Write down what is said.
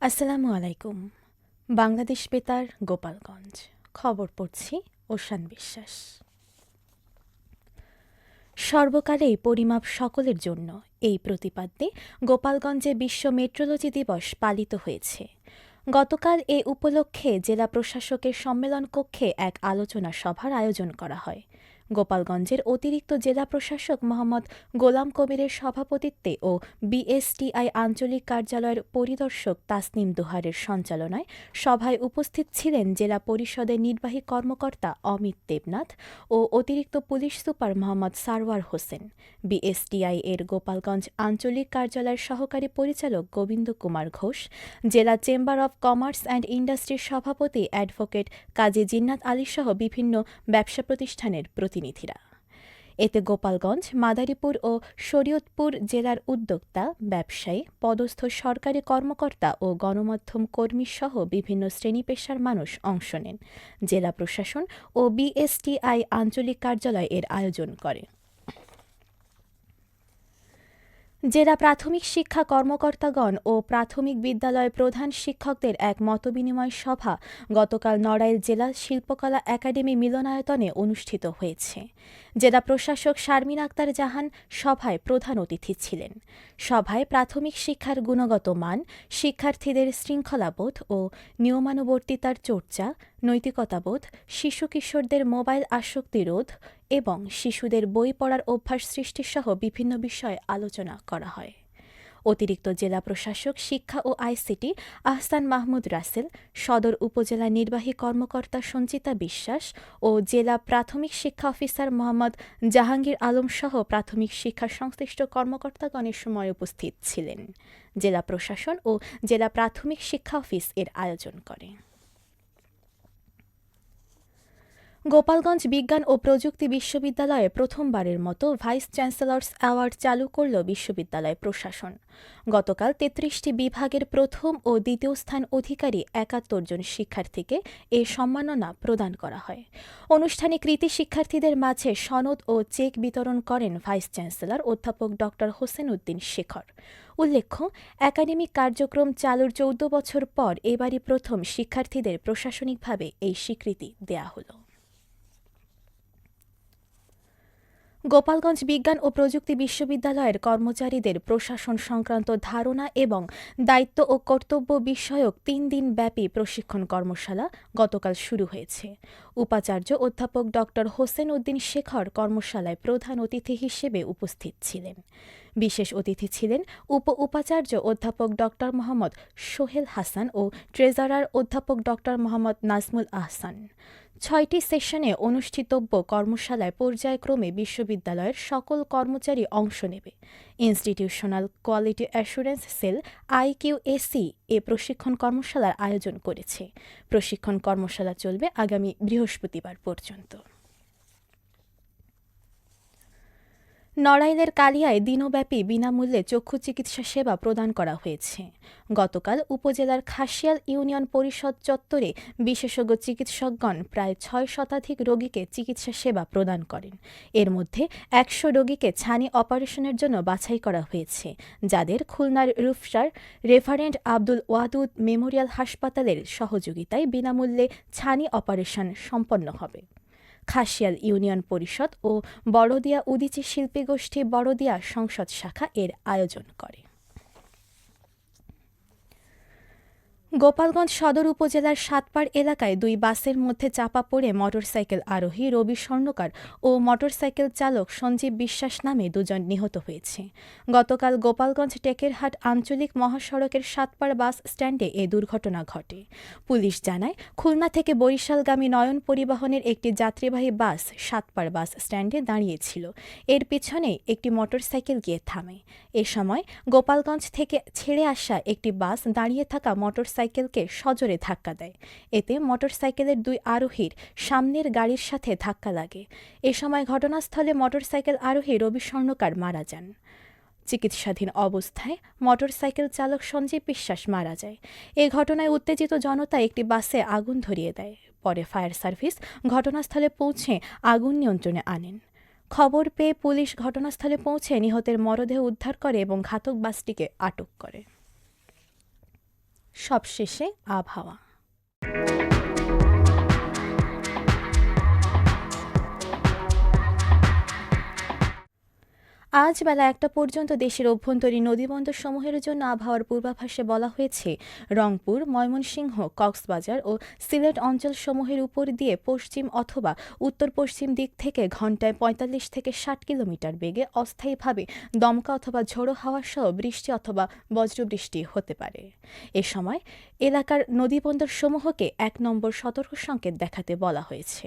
আসসালামু আলাইকুম। বাংলাদেশ বেতার, গোপালগঞ্জ। খবর পড়ছি ওশান বিশ্বাস। সর্বকালেই পরিমাপ সকলের জন্য। এই প্রতিপাদ্যে গোপালগঞ্জে বিশ্ব মেট্রোলজি দিবস পালিত হয়েছে। গতকাল এ উপলক্ষে জেলা প্রশাসকের সম্মেলন কক্ষে এক আলোচনা সভার আয়োজন করা হয়। গোপালগঞ্জের অতিরিক্ত জেলা প্রশাসক মোহাম্মদ গোলাম কবিরের সভাপতিত্বে ও বিএসটিআই আঞ্চলিক কার্যালয়ের পরিদর্শক তাসনিম দুহারের সঞ্চালনায় সভায় উপস্থিত ছিলেন জেলা পরিষদের নির্বাহী কর্মকর্তা অমিত দেবনাথ ও অতিরিক্ত police super Mohammad Sarwar Hossain. BSTI এর গোপালগঞ্জ আঞ্চলিক কার্যালয়ের সহকারী পরিচালক গোবিন্দ কুমার ঘোষ, জেলা চেম্বার অব কমার্স অ্যান্ড ইন্ডাস্ট্রির সভাপতি অ্যাডভোকেট কাজী জিন্নাত আলী সহ বিভিন্ন ব্যবসা প্রতিষ্ঠানের প্রতিনিধিরা। এতে গোপালগঞ্জ, মাদারীপুর ও শরীয়তপুর জেলার উদ্যোক্তা, ব্যবসায়ী, পদস্থ সরকারি কর্মকর্তা ও গণমাধ্যম কর্মী সহ বিভিন্ন শ্রেণি পেশার মানুষ অংশ নেন। জেলা প্রশাসন ও বিএসটিআই আঞ্চলিক কার্যালয় এর আয়োজন করে। জেলা প্রাথমিক শিক্ষা কর্মকর্তাগণ ও প্রাথমিক বিদ্যালয় প্রধান শিক্ষকদের এক মতবিনিময় সভা গতকাল নড়াইল জেলা শিল্পকলা একাডেমি মিলনায়তনে অনুষ্ঠিত হয়েছে। জেলা প্রশাসক শারমিন আক্তার জাহান সভায় প্রধান অতিথি ছিলেন। সভায় প্রাথমিক শিক্ষার গুণগত মান, শিক্ষার্থীদের শৃঙ্খলাবোধ ও নিয়মানুবর্তিতার চর্চা নৈতিকতাবোধ শিশু কিশোরদের মোবাইল আসক্তি রোধ এবং শিশুদের বই পড়ার অভ্যাস সৃষ্টিসহ বিভিন্ন বিষয়ে আলোচনা করা হয়। অতিরিক্ত জেলা প্রশাসক, শিক্ষা ও আইসিটি আহসান মাহমুদ রাসেল, সদর উপজেলা নির্বাহী কর্মকর্তা সঞ্চিতা বিশ্বাস ও জেলা প্রাথমিক শিক্ষা অফিসার মোহাম্মদ জাহাঙ্গীর আলম সহ প্রাথমিক শিক্ষা সংশ্লিষ্ট কর্মকর্তাগণের সময় উপস্থিত ছিলেন। জেলা প্রশাসন ও জেলা প্রাথমিক শিক্ষা অফিস এর আয়োজন করে। গোপালগঞ্জ বিজ্ঞান ও প্রযুক্তি বিশ্ববিদ্যালয়ে প্রথমবারের মতো ভাইস চ্যান্সেলর্স অ্যাওয়ার্ড চালু করল বিশ্ববিদ্যালয় প্রশাসন। গতকাল তেত্রিশটি বিভাগের প্রথম ও দ্বিতীয় স্থান অধিকারী একাত্তর জন শিক্ষার্থীকে এ সম্মাননা প্রদান করা হয়। অনুষ্ঠানে কৃতি শিক্ষার্থীদের মাঝে সনদ ও চেক বিতরণ করেন ভাইস চ্যান্সেলর অধ্যাপক ড হোসেন উদ্দিন শেখর। উল্লেখ্য, একাডেমিক কার্যক্রম চালুর চৌদ্দ বছর পর এবারই প্রথম শিক্ষার্থীদের প্রশাসনিকভাবে এই স্বীকৃতি দেয়া হলো। গোপালগঞ্জ বিজ্ঞান ও প্রযুক্তি বিশ্ববিদ্যালয়ের কর্মচারীদের প্রশাসন সংক্রান্ত ধারণা এবং দায়িত্ব ও কর্তব্য বিষয়ক তিন দিন ব্যাপী প্রশিক্ষণ কর্মশালা গতকাল শুরু হয়েছে। উপাচার্য অধ্যাপক ড হোসেন উদ্দিন শেখর কর্মশালায় প্রধান অতিথি হিসেবে উপস্থিত ছিলেন। বিশেষ অতিথি ছিলেন উপ উপাচার্য অধ্যাপক ড মোহাম্মদ সোহেল হাসান ও ট্রেজারার অধ্যাপক ড মোহাম্মদ নাজমুল আহসান। ছয়টি সেশনে অনুষ্ঠিতব্য কর্মশালায় পর্যায়ক্রমে বিশ্ববিদ্যালয়ের সকল কর্মচারী অংশ নেবে। Institutional quality assurance cell IQAC এ প্রশিক্ষণ কর্মশালার আয়োজন করেছে। প্রশিক্ষণ কর্মশালা চলবে আগামী বৃহস্পতিবার পর্যন্ত। নড়াইলের কালিয়ায় দিনব্যাপী বিনামূল্যে চক্ষু চিকিৎসা সেবা প্রদান করা হয়েছে। গতকাল উপজেলার খাসিয়াল ইউনিয়ন পরিষদ চত্বরে বিশেষজ্ঞ চিকিৎসকগণ প্রায় ছয় শতাধিক রোগীকে চিকিৎসা সেবা প্রদান করেন। এর মধ্যে একশো রোগীকে ছানি অপারেশনের জন্য বাছাই করা হয়েছে, যাদের খুলনার রুফসার রেফারেন্ট আব্দুল ওয়াদুদ মেমোরিয়াল হাসপাতালের সহযোগিতায় বিনামূল্যে ছানি অপারেশন সম্পন্ন হবে। খাসিয়াল ইউনিয়ন পরিষদ ও বড়দিয়া উদিচি শিল্পী গোষ্ঠী বড়দিয়া সংসদ শাখা এর আয়োজন করে। গোপালগঞ্জ সদর উপজেলার সাতপাড় এলাকায় দুই বাসের মধ্যে চাপা পড়ে মোটরসাইকেল আরোহী রবি স্বর্ণকার ও মোটরসাইকেল চালক সঞ্জীব বিশ্বাস নামে দুজন নিহত হয়েছে। গতকাল গোপালগঞ্জ টেকেরহাট আঞ্চলিক মহাসড়কের সাতপাড় বাস স্ট্যান্ডে এ দুর্ঘটনা ঘটে। পুলিশ জানায়, খুলনা থেকে বরিশালগামী নয়ন পরিবহনের একটি যাত্রীবাহী বাস সাতপাড় বাস স্ট্যান্ডে দাঁড়িয়েছিল। এর পিছনে একটি মোটরসাইকেল গিয়ে থামে। এ সময় গোপালগঞ্জ থেকে ছেড়ে আসা একটি বাস দাঁড়িয়ে থাকা মোটর মোটরসাইকেলকে সজোরে ধাক্কা দেয়। এতে মোটরসাইকেলের দুই আরোহীর সামনের গাড়ির সাথে ধাক্কা লাগে। এ সময় ঘটনাস্থলে মোটরসাইকেল আরোহী রবি স্বর্ণকার মারা যান। চিকিৎসাধীন অবস্থায় মোটরসাইকেল চালক সঞ্জীব বিশ্বাস মারা যায়। এ ঘটনায় উত্তেজিত জনতা একটি বাসে আগুন ধরিয়ে দেয়। পরে ফায়ার সার্ভিস ঘটনাস্থলে পৌঁছে আগুন নিয়ন্ত্রণে আনেন। খবর পেয়ে পুলিশ ঘটনাস্থলে পৌঁছে নিহতের মরদেহ উদ্ধার করে এবং ঘাতক বাসটিকে আটক করে। সবশেষে আবহাওয়া। আজ বেলা একটা পর্যন্ত দেশের অভ্যন্তরীণ নদীবন্দর সমূহের জন্য আবহাওয়ার পূর্বাভাসে বলা হয়েছে, রংপুর, ময়মনসিংহ, কক্সবাজার ও সিলেট অঞ্চলসমূহের উপর দিয়ে পশ্চিম অথবা উত্তর পশ্চিম দিক থেকে ঘন্টায় পঁয়তাল্লিশ থেকে ষাট কিলোমিটার বেগে অস্থায়ীভাবে দমকা অথবা ঝোড়ো হাওয়া সহ বৃষ্টি অথবা বজ্রবৃষ্টি হতে পারে। এ সময় এলাকার নদীবন্দর সমূহকে এক নম্বর সতর্ক সংকেত দেখাতে বলা হয়েছে।